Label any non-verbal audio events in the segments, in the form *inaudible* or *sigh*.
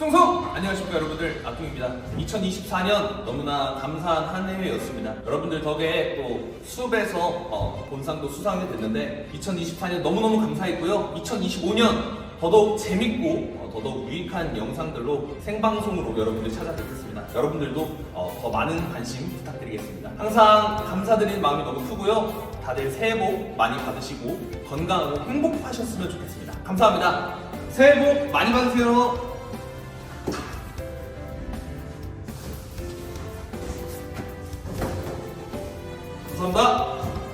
뚱성! 안녕하십니까 여러분들. 아뚱입니다. 2024년 너무나 감사한 한 해였습니다. 여러분들 덕에 또 숲에서 어, 본상도 수상하게 됐는데 2024년 너무너무 감사했고요. 2025년 더더욱 재밌고 어, 더더욱 유익한 영상들로 생방송으로 여러분들 찾아뵙겠습니다. 여러분들도 어, 더 많은 관심 부탁드리겠습니다. 항상 감사드리는 마음이 너무 크고요. 다들 새해 복 많이 받으시고 건강하고 행복하셨으면 좋겠습니다. 감사합니다. 새해 복 많이 받으세요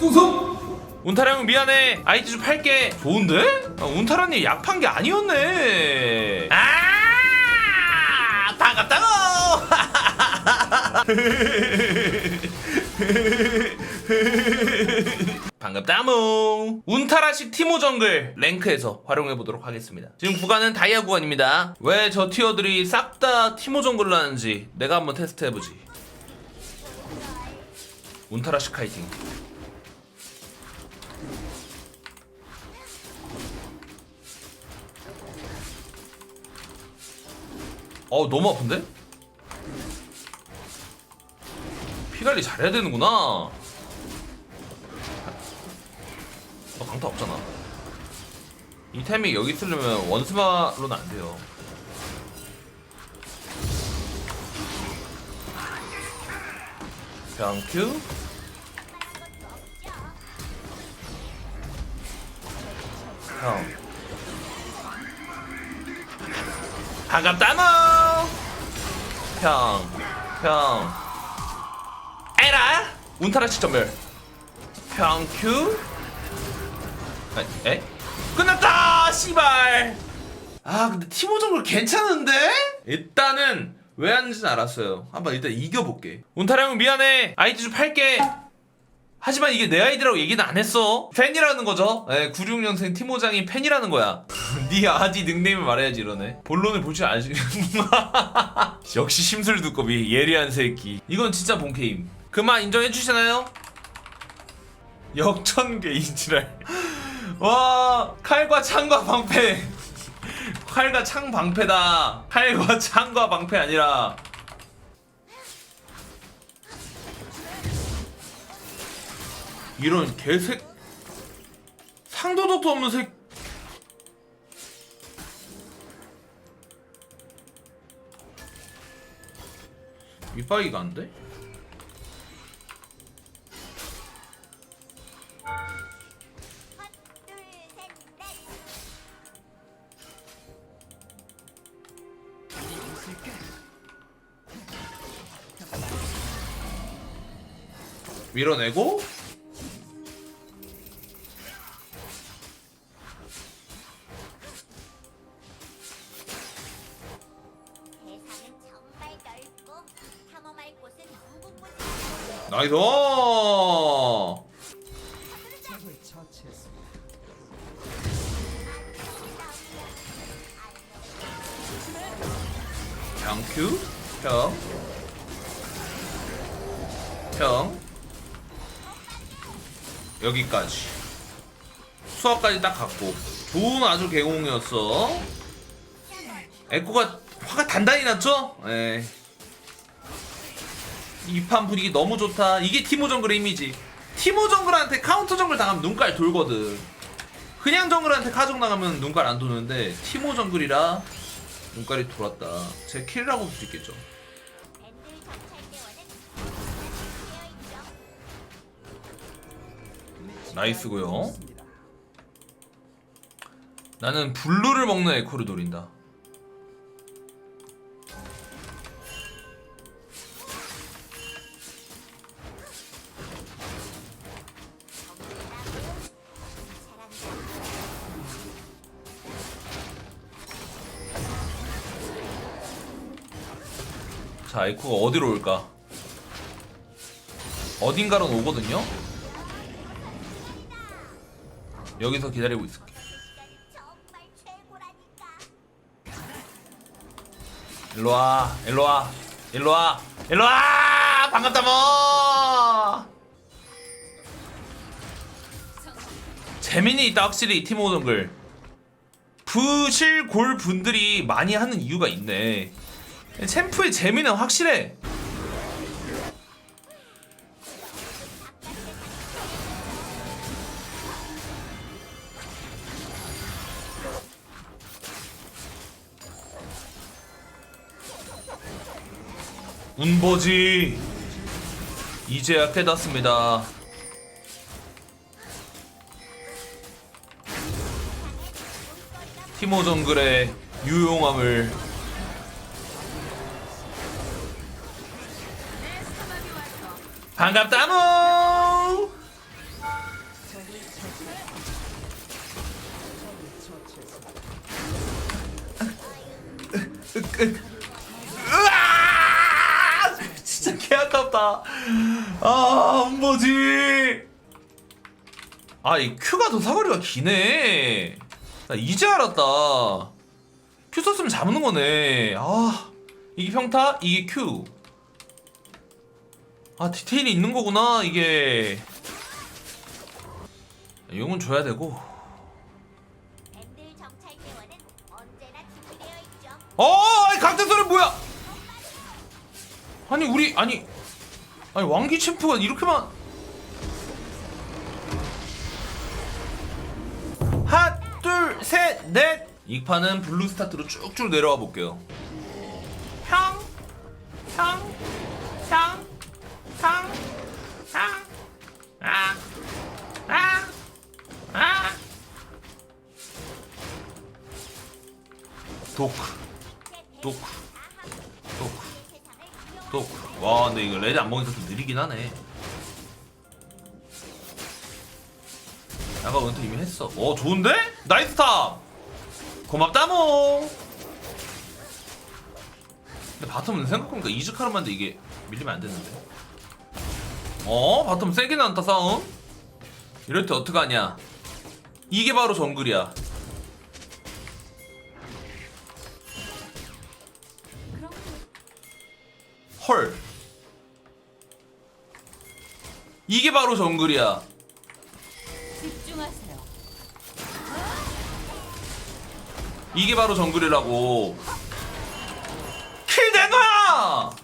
뚱성. 운타라 형 미안해. 아이디 좀 팔게. 좋은데? 아, 운타라님 약 판 게 아니었네. 아 반갑다고! *laughs* 반갑다모. 운타라식 티모 정글 랭크에서 활용해 보도록 하겠습니다. 지금 구간은 다이아 구간입니다. 왜 저 티어들이 싹 다 티모 정글을 하는지 내가 한번 테스트 해보지. 운타라식 카이팅 어 너무 아픈데? 피 관리 잘해야 되는구나. 너 강타 없잖아. 이 타이밍 여기 쓰려면 원스마로는 안 돼요. 땡큐. 형. 반갑다모 형, 형. 에라? 운타라 시점멸 평큐. 아, 에? 끝났다 씨발. 아 근데 정글 괜찮은데? 일단은 왜 하는지는 알았어요. 한번 일단 이겨볼게. 운타라 형 미안해. 아이디 좀 팔게 하지만 이게 내 아이디라고 얘기는 안 했어. 팬이라는 거죠. 예, 96년생 티모장이 팬이라는 거야. *laughs* 네 아디 닉네임을 말해야지 이러네. 본론을 볼 줄 아시. 역시 심술 두꺼비 예리한 새끼. 이건 진짜 본 게임. 그만 인정해 주시나요? 역전개 인지랄. *laughs* 와 칼과 창과 방패. *laughs* 칼과 창 방패다. 칼과 창과 방패 아니라 이런 개색 상도 덕도 없는 색 밑바위가 안 돼? 밀어내고 나이스 땡큐 형. 형. 여기까지. 수학까지 딱 갔고. 좋은 아주 개공이었어. 에코가 화가 단단히 났죠? 예. 이 판 분위기 너무 좋다. 이게 티모 정글의 이미지. 티모 정글한테 카운터 정글 당하면 눈깔 돌거든. 그냥 정글한테 카정 나가면 눈깔 안 도는데 티모 정글이라 눈깔이 돌았다. 제 킬이라고 볼 수 있겠죠. 나이스고요. 나는 블루를 먹는 에코를 노린다. 자, 에코가 어디로 올까? 어딘가로 오거든요? 여기서 기다리고 있을게. 정말 최고라니까. 일로 와, 일로 와, 일로 와, 일로 와! 반갑다 뭐. 재민이 있다 확실히 티모 정글. 부실골 분들이 많이 하는 이유가 있네. 챔프의 재미는 확실해. 운보지 이제야 깨닫습니다. 티모 정글의 유용함을 반갑다모! 진짜 개 아깝다. 아 뭐지. 아이 큐가 더 사거리가 기네. 나 이제 알았다. 큐 썼으면 잡는 거네. 아 이게 평타? 이게 큐 아 디테일이 있는 거구나 이게. 용은 줘야 되고. 밴들 정찰대원은 언제나 준비되어 있죠. 어 강태선은 뭐야? 아니 우리 아니 아니 왕기 챔프가 이렇게만. 하둘셋넷. 이 판은 블루 스타트로 쭉쭉 내려와 볼게요. 향, 도크, 도크, 도크, 도크. 와, 근데 이거 레드 안 먹으니까 좀 느리긴 하네. 아까 은퇴 이미 했어. 어, 좋은데? 나이스 탑! 고맙다모! 근데 바텀은 생각해보니까 이즈카르만데 이게 밀리면 안 되는데. 어? 바텀 세게 나왔다 싸움? 이럴 때 어떡하냐? 이게 바로 정글이야. 헐. 이게 바로 정글이야. 집중하세요. 이게 바로 정글이라고. 킬 내놔!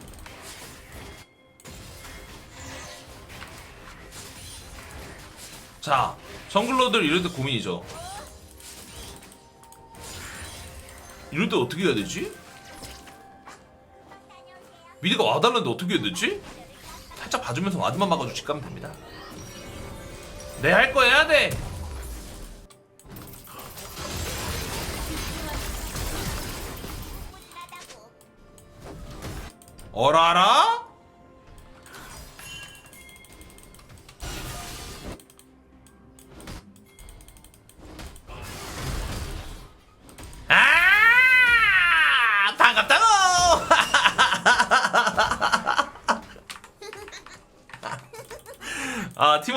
자, 정글러들 이럴 때 고민이죠. 이럴 때 어떻게 해야 되지? 미드가 와달라는데 어떻게 해야 되지? 살짝 봐주면서 와드만 막아주고 집 가면 됩니다. 내 할 거 해야 돼! 어라라?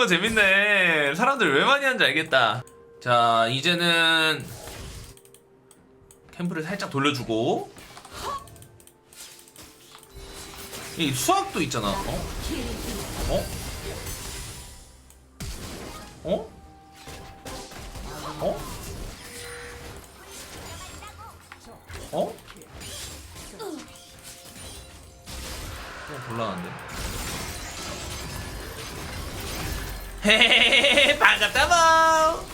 재밌네. 사람들 왜 많이 하는지 알겠다. 자, 이제는 캠프를 살짝 돌려주고 이 수학도 있잖아. 어? 어? 어? 어? 어? 좀 곤란한데. 헤헤헤헤 반갑다 뭐.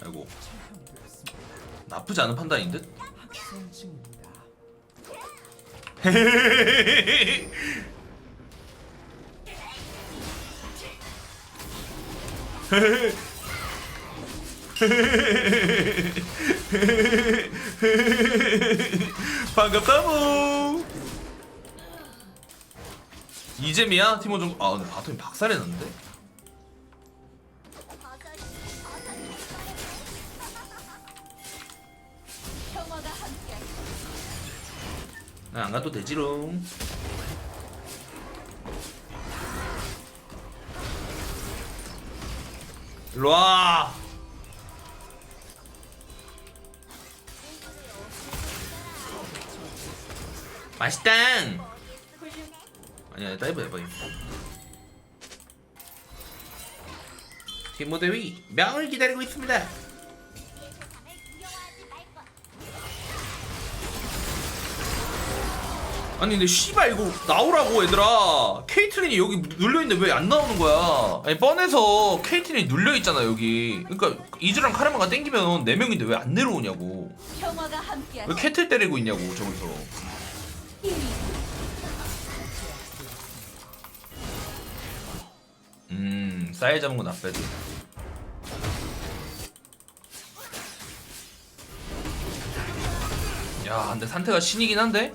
아이고. 나쁘지 않은 판단인 듯. *laughs* 반갑다모 이잼이야? 티모 좀아 근데 바텀이 평화가 함께 난안 가도 되지롱 일로와. 맛있다. 아니야 다이브 해봐 뒷모델이 명을 기다리고 있습니다. 아니 근데 씨발 이거 나오라고 얘들아. 케이트린이 여기 눌려있는데 왜 안 나오는 거야? 아니 뻔해서 케이트린이 눌려있잖아 여기. 그러니까 이즈랑 카르마가 땡기면 4명인데 왜 안 내려오냐고. 왜 캐틀 때리고 있냐고 저기서. 음쌀 잡은 건 나쁘지 야 근데 상태가 신이긴 한데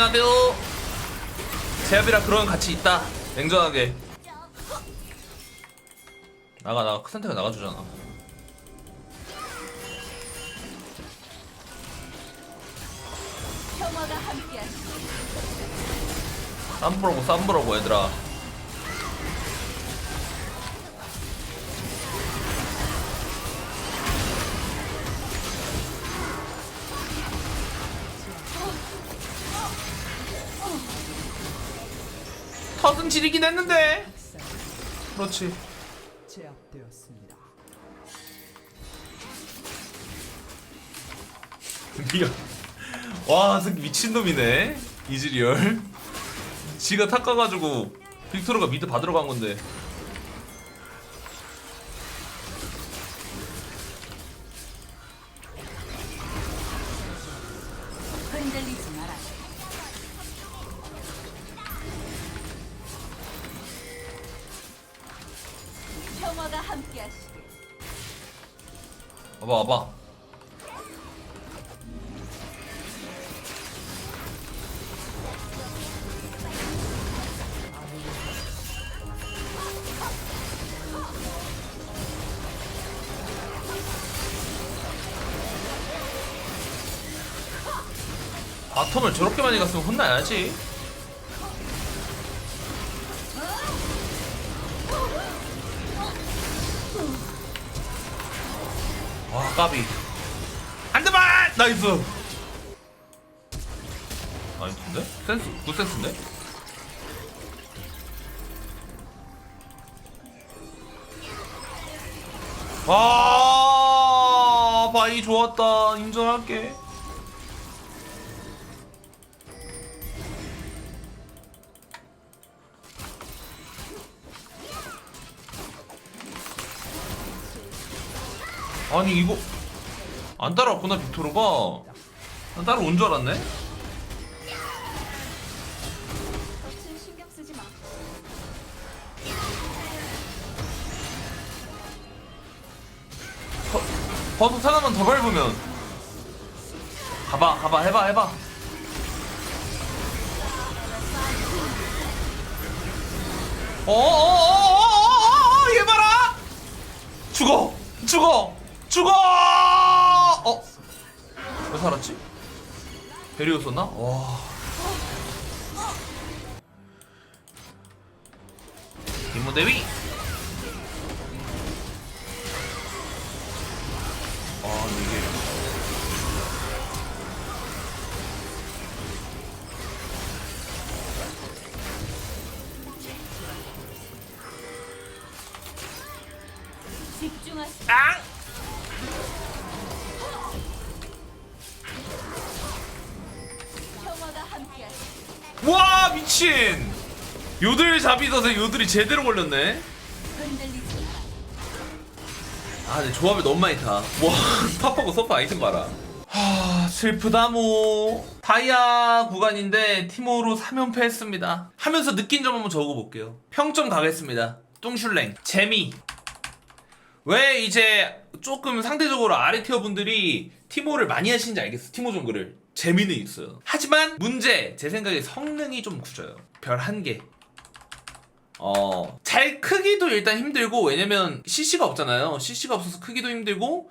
안녕하세요. 제압이라 그런 가치 있다. 냉정하게. 나가 나가. 크산테가 나가주잖아. 쌈부라고 쌈부라고 얘들아 지리긴 했는데. 그렇지. 제압되었습니다. 와 미친놈이네. 이즈리얼. 지가 탁 가가지고 빅토르가 미드 받으러 간 건데 평화가 함께하시길. 와봐 와봐 바텀을 저렇게 많이 갔으면 혼나야지 와 까비. 안돼만! 나이스! 나이스인데? 센스 굿센스인데? 아 바이 좋았다. 인정할게 아니 이거 안 따라왔구나 빅토르가 난 따라온 줄 알았네. 버섯 하나만 더 밟으면 가봐 가봐 해봐 해봐 어어어어어어어 얘 봐라 죽어 죽어 죽어 어? 왜 살았지? 베리오였나? 와 김무대위 아 이게 집중하시. 앙! 미친. 요들 잡이서서 요들이 제대로 걸렸네. 아 근데 조합을 너무 많이 타와 *laughs* 탑하고 서프 아이템 봐라. 하 슬프다 뭐 다이아 구간인데 티모로 3연패 했습니다. 하면서 느낀 점 한번 적어볼게요. 평점 가겠습니다. 똥슐랭. 재미. 왜 이제 조금 상대적으로 아래 티어 분들이 티모를 많이 하시는지 알겠어. 티모 정글을 재미는 있어요. 하지만 문제 제 생각에 성능이 좀 굳어요. 별 한 개. 어, 잘 크기도 일단 힘들고, 왜냐면 CC가 없잖아요. CC가 없어서 크기도 힘들고,